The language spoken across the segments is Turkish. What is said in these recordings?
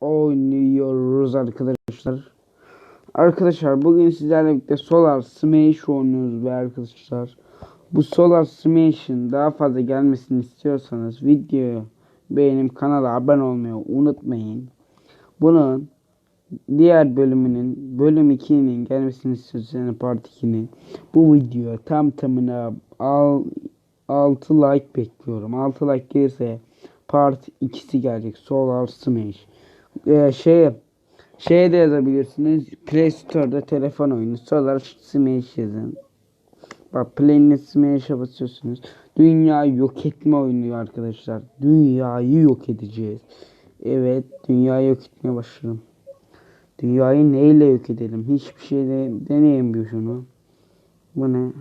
oynuyoruz arkadaşlar. Arkadaşlar bugün sizlerle birlikte Solar Smash oynuyoruz ve arkadaşlar. Bu Solar Smash'in daha fazla gelmesini istiyorsanız videoyu beğenip kanala abone olmayı unutmayın. Bunun diğer bölümünün bölüm 2'nin gelmesini istiyorsanız part 2'nin bu videoya tam tamına al 6 like bekliyorum. 6 like gelirse part 2'si gelecek. Solar Smash. Ee, şey şeye de yazabilirsiniz. Play Store'da telefon oyunu Solar Smash yazın. Bak Play Smash'a basıyorsunuz. Dünyayı yok etme oyunu arkadaşlar. Dünyayı yok edeceğiz. Evet, dünyayı yok etmeye başladım. Dünyayı neyle yok edelim? Hiçbir şeyle deneyemiyor şunu. Bu ne?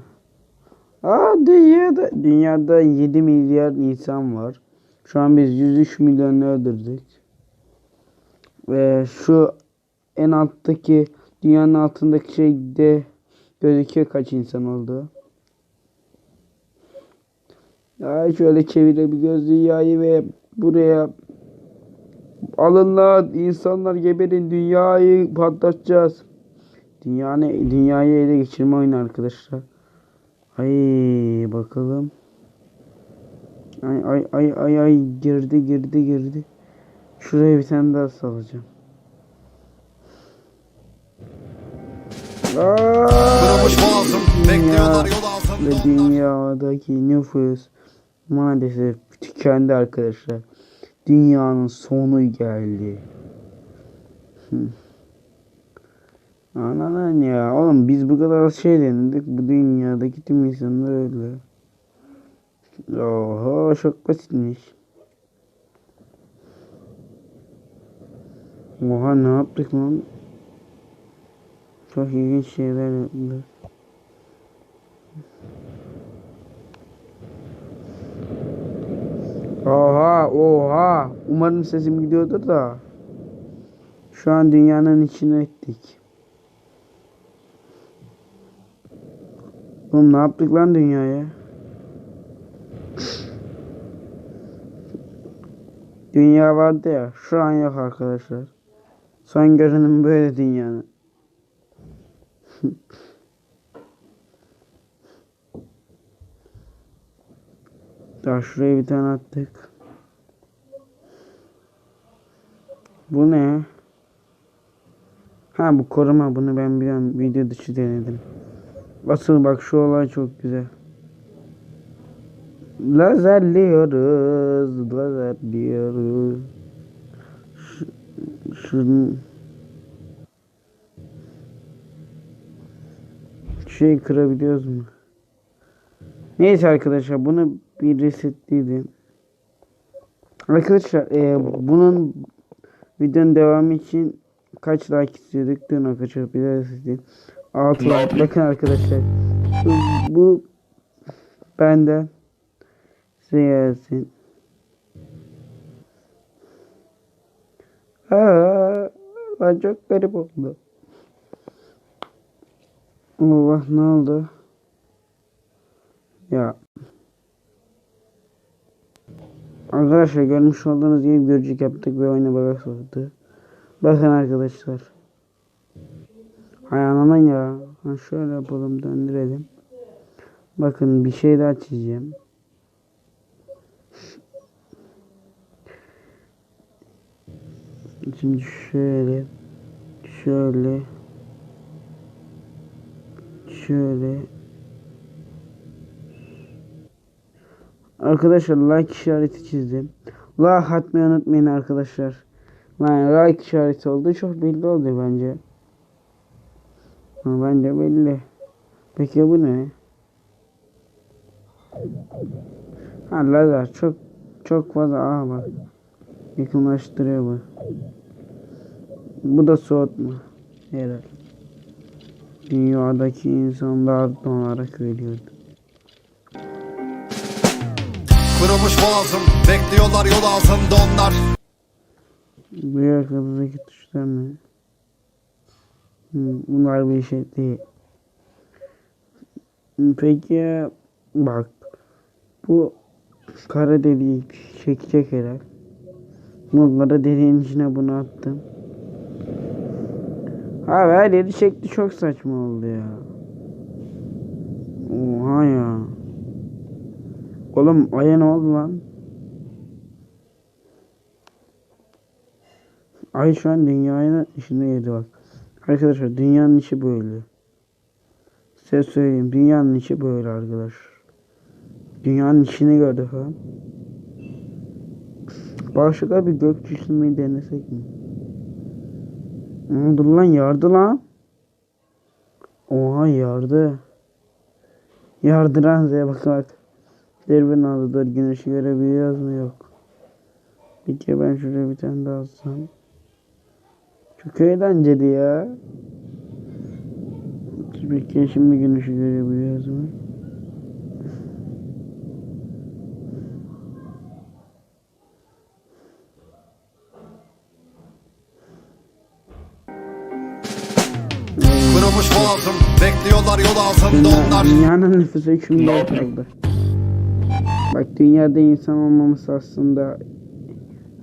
Aa dünyada dünyada 7 milyar insan var. Şu an biz 103 milyonu öldürdük. Ve şu en alttaki dünyanın altındaki şeyde gözüküyor kaç insan oldu. Ay şöyle çevirebiliyoruz dünyayı ve buraya alın lan insanlar geberin dünyayı patlatacağız. Dünya ne? Dünyayı ele geçirme oyunu arkadaşlar. Ay bakalım. Ay ay ay ay ay girdi girdi girdi. Şuraya bir tane daha salacağım. Kırılmış boğazım Bekliyorlar yol ve altında onlar dünyadaki nüfus maalesef tükendi arkadaşlar. Dünyanın sonu geldi. Hı. Ananan ya. Oğlum biz bu kadar şey denedik. Bu dünyadaki tüm insanlar öyle. Oha çok basitmiş. Oha ne yaptık lan? Çok ilginç şeyler yaptık. Oha oha. Umarım sesim gidiyordur da. Şu an dünyanın içine ettik. Oğlum ne yaptık lan dünyaya? Dünya vardı ya. Şu an yok arkadaşlar. Son görünüm böyle dünyanın. Daha şuraya bir tane attık. Bu ne? Ha bu koruma bunu ben biliyorum video dışı denedim. Asıl bak şu olay çok güzel. Lazerliyoruz, lazerliyoruz. Şunun şey kırabiliyoruz mu? Neyse arkadaşlar bunu bir resetleydim. Arkadaşlar e, bunun videonun devamı için kaç like istiyorduk? Dün arkadaşlar bir daha resetleyeyim. 6 like. Bakın arkadaşlar. Bu, bu benden size gelsin. Aa, lan çok garip oldu. Allah ne oldu? Ya. Arkadaşlar görmüş olduğunuz gibi görücük yaptık ve oyuna baka soktu. Bakın arkadaşlar. Hay anana ya. Ha şöyle yapalım döndürelim. Bakın bir şey daha çizeceğim. Şimdi şöyle şöyle şöyle Arkadaşlar like işareti çizdim. Like atmayı unutmayın arkadaşlar. Yani like işareti oldu çok belli oldu bence. Bence belli. Peki bu ne? Ha lazer çok çok fazla aha bak. Yakınlaştırıyor bu. Bu da soğutma. Herhalde. Dünyadaki insanlar donarak ölüyordu. Kırılmış boğazım Bekliyorlar yol altında onlar Bu arkadaki tuşlar ne? Hmm, bunlar bir şey değil. Peki bak bu kara deliği çekecek herhalde. Bunları deliğin içine bunu attım. Abi her yeri çekti çok saçma oldu ya. Oha ya. Oğlum aya ne oldu lan? Ay şu an dünyanın içinde yedi bak. Arkadaşlar dünyanın içi böyle. Size söyleyeyim dünyanın içi böyle arkadaşlar. Dünyanın içini gördü falan. Başka bir gök cisimini denesek mi? Ne oldu lan yardı lan. Oha yardı. Yardıran Z'ye bak bak. Derbin aldı dur güneşi görebiliyoruz mu yok. Bir kere ben şuraya bir tane daha alsam. Çok eğlenceli ya. Bir kere şimdi güneşi görebiliyoruz mu? Kırılmış boğazım Bekliyorlar yol altında onlar dünyanın nüfusu 3 milyar kaldı. Bak dünyada insan olmaması aslında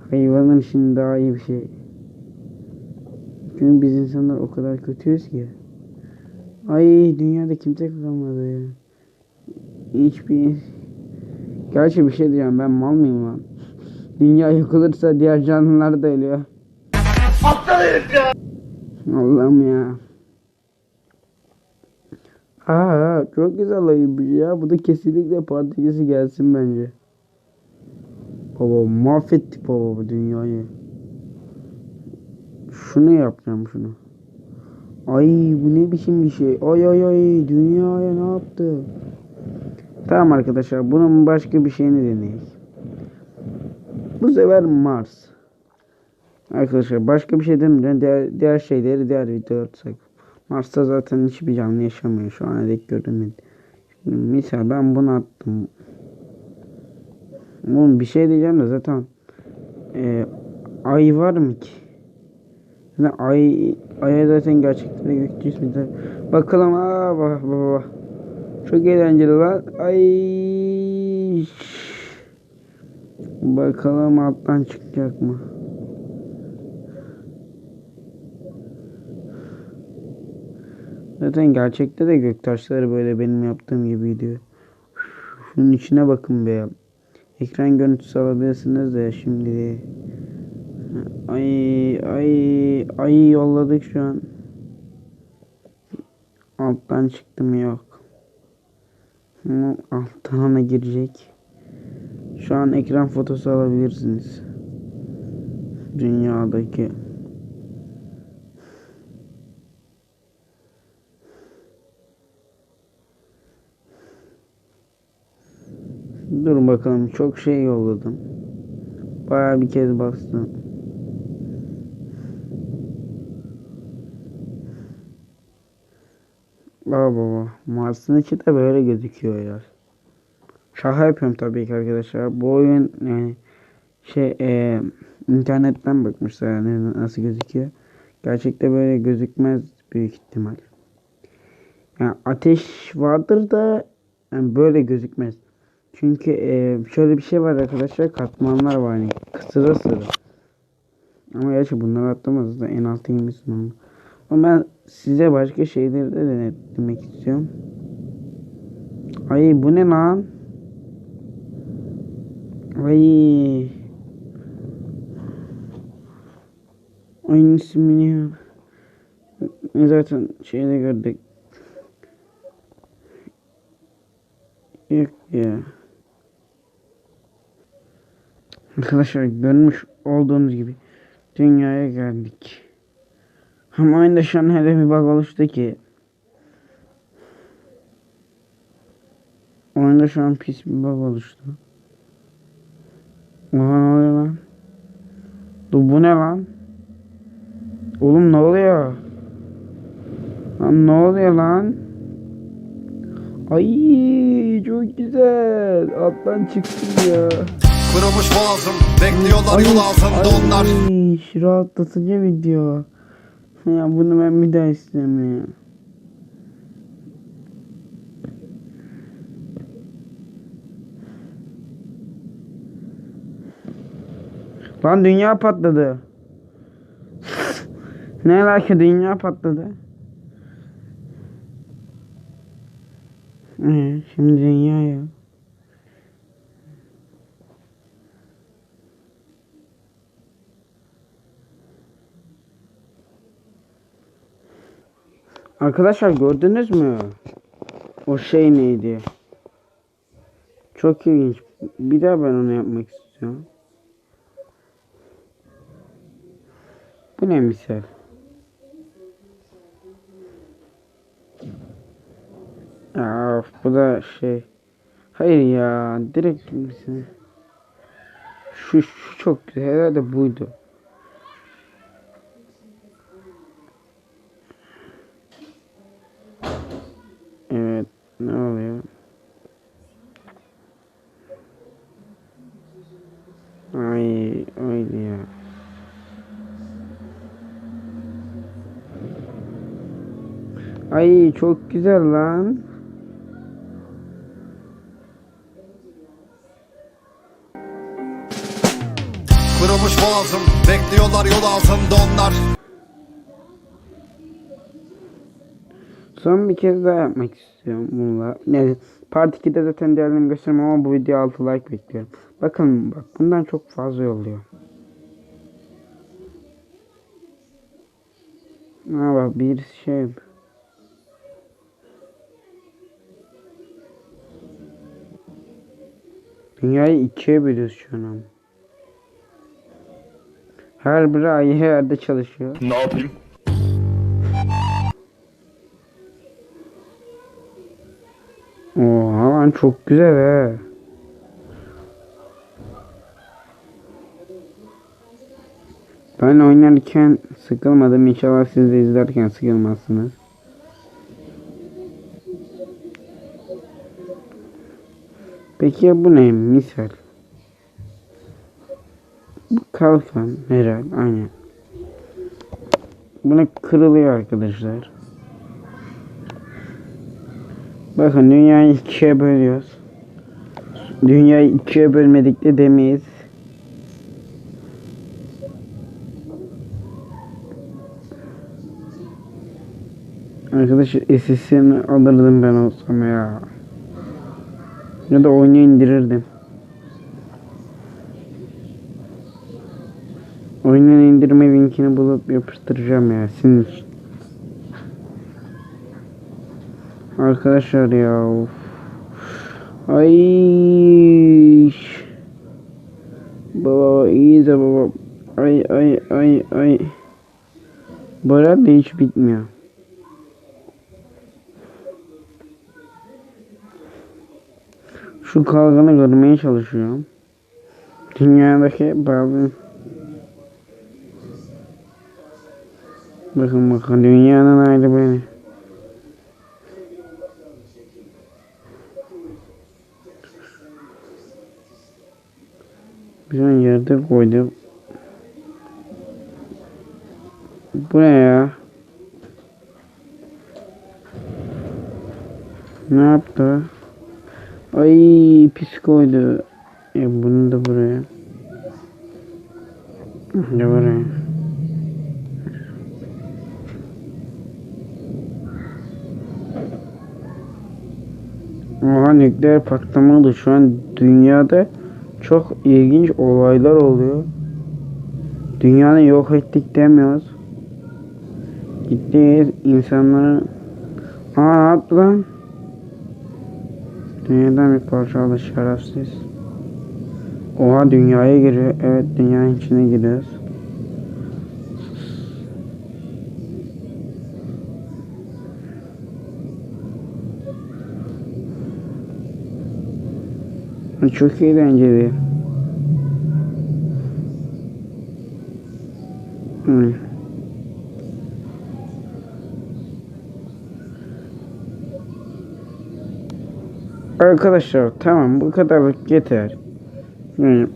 hayvanın için daha iyi bir şey. Çünkü biz insanlar o kadar kötüyüz ki. Ay dünyada kimse kalmadı ya. Hiçbir... Gerçi bir şey diyeceğim ben mal mıyım lan? Dünya yok olursa diğer canlılar da ölüyor. Allah'ım ya. Aa çok güzel ayıbmış ya. Bu da kesinlikle part ikisi gelsin bence. Baba mahvettik baba bu dünyayı. Şunu yapacağım şunu. Ay bu ne biçim bir şey. Ay ay ay dünyaya ne yaptı? Tamam arkadaşlar bunun başka bir şeyini deneyelim. Bu sefer Mars. Arkadaşlar başka bir şey demeyeceğim. Diğer, diğer şeyleri diğer videoda atsak. Mars'ta zaten hiçbir canlı yaşamıyor şu ana dek görünmedi. Şimdi misal ben bunu attım. Oğlum bir şey diyeceğim de zaten e, ay var mı ki? Yani ay aya zaten gerçekten gök cismi. Bakalım aa bak bak bak. Çok eğlenceli lan. Ay. Bakalım alttan çıkacak mı? Zaten gerçekte de göktaşları böyle benim yaptığım gibiydi. Şunun içine bakın be. Ekran görüntüsü alabilirsiniz de şimdi. Ay ay ay yolladık şu an. Alttan çıktım yok. Alttan ana girecek. Şu an ekran fotosu alabilirsiniz. Dünyadaki. Dur bakalım çok şey yolladım. Baya bir kez bastım. Baba baba. Mars'ın içi de böyle gözüküyor ya. Şaka yapıyorum tabii ki arkadaşlar. Bu oyun yani şey e, internetten bakmışlar yani nasıl gözüküyor. Gerçekte böyle gözükmez büyük ihtimal. Yani ateş vardır da yani böyle gözükmez. Çünkü e, şöyle bir şey var arkadaşlar katmanlar var hani sıra sıra. Ama gerçi bunları atlamaz da en alta inmişsin ama. Ben size başka şeyleri de denetlemek istiyorum. Ay bu ne lan? Ay. Aynı ismini zaten şeyde gördük. Yok ya. Arkadaşlar görmüş olduğunuz gibi dünyaya geldik. Ama aynı şu an hele bir bug oluştu ki. Oyunda şu an pis bir bug oluştu. Oha ne oluyor lan? Dur bu ne lan? Oğlum ne oluyor? Lan ne oluyor lan? Ay çok güzel. Alttan çıktım ya. Kırılmış boğazım Bekliyorlar yol altında onlar Ay, şu rahatlatıcı video. Ya bunu ben bir daha istemiyorum. Lan dünya patladı. ne alaka dünya patladı. Ee, şimdi dünya ya. Arkadaşlar gördünüz mü? O şey neydi? Çok ilginç. Bir daha ben onu yapmak istiyorum. Bu ne misal? Of, bu da şey. Hayır ya direkt misal. Şu, şu çok güzel herhalde buydu. Evet ne oluyor? Ay öyle ya. Ay çok güzel lan. Kırılmış boğazım Bekliyorlar yol altında onlar Son bir kez daha yapmak istiyorum bununla. Yani part 2'de zaten diğerlerini göstermem ama bu video 6 like bekliyorum. Bakın bak bundan çok fazla yolluyor. Ha bak bir şey. Dünyayı ikiye bölüyoruz şu an. Her biri ayrı yerde çalışıyor. Ne yapayım? Oha lan çok güzel he. Ben oynarken sıkılmadım. İnşallah siz de izlerken sıkılmazsınız. Peki ya bu ne? Misal. Kalkan herhal. Aynen. Buna kırılıyor arkadaşlar. Bakın dünyayı ikiye bölüyoruz. Dünyayı ikiye bölmedik de demeyiz. Arkadaşlar SS'ini alırdım ben olsam ya. Ya da oyunu indirirdim. Oyunun indirme linkini bulup yapıştıracağım ya için. Arkadaşlar ya of. Ay. Baba iyi de baba. Ay ay ay ay. Bu hiç bitmiyor. Şu kalkanı görmeye çalışıyorum. Dünyadaki bazı Bakın bakın dünyanın ayrı beni. Bir an yerde koydum. Bu ne ya? Ne yaptı? Ay pis koydu. Ya bunu da buraya. Da buraya. Oha nükleer patlama oldu. Şu an dünyada çok ilginç olaylar oluyor. Dünyanı yok ettik demiyoruz. Gittiğiz insanları... Aa ne yaptı lan? Dünyadan bir parça aldı şerefsiz. Oha dünyaya giriyor. Evet dünyanın içine giriyoruz. Çok eğlenceli. Hı. Arkadaşlar tamam bu kadarlık yeter. Yani,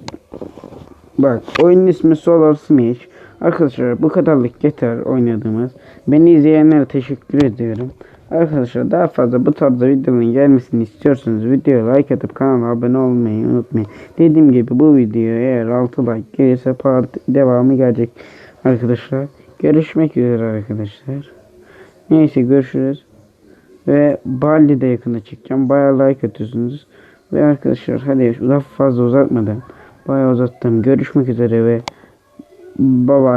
bak oyunun ismi Solar Smash. Arkadaşlar bu kadarlık yeter oynadığımız. Beni izleyenlere teşekkür ediyorum. Arkadaşlar daha fazla bu tarzda videoların gelmesini istiyorsanız videoya like atıp kanala abone olmayı unutmayın. Dediğim gibi bu videoya eğer 6 like gelirse part devamı gelecek arkadaşlar. Görüşmek üzere arkadaşlar. Neyse görüşürüz. Ve Bali de yakında çekeceğim. Bayağı like atıyorsunuz. Ve arkadaşlar hadi daha fazla uzatmadan bayağı uzattım. Görüşmek üzere ve bye.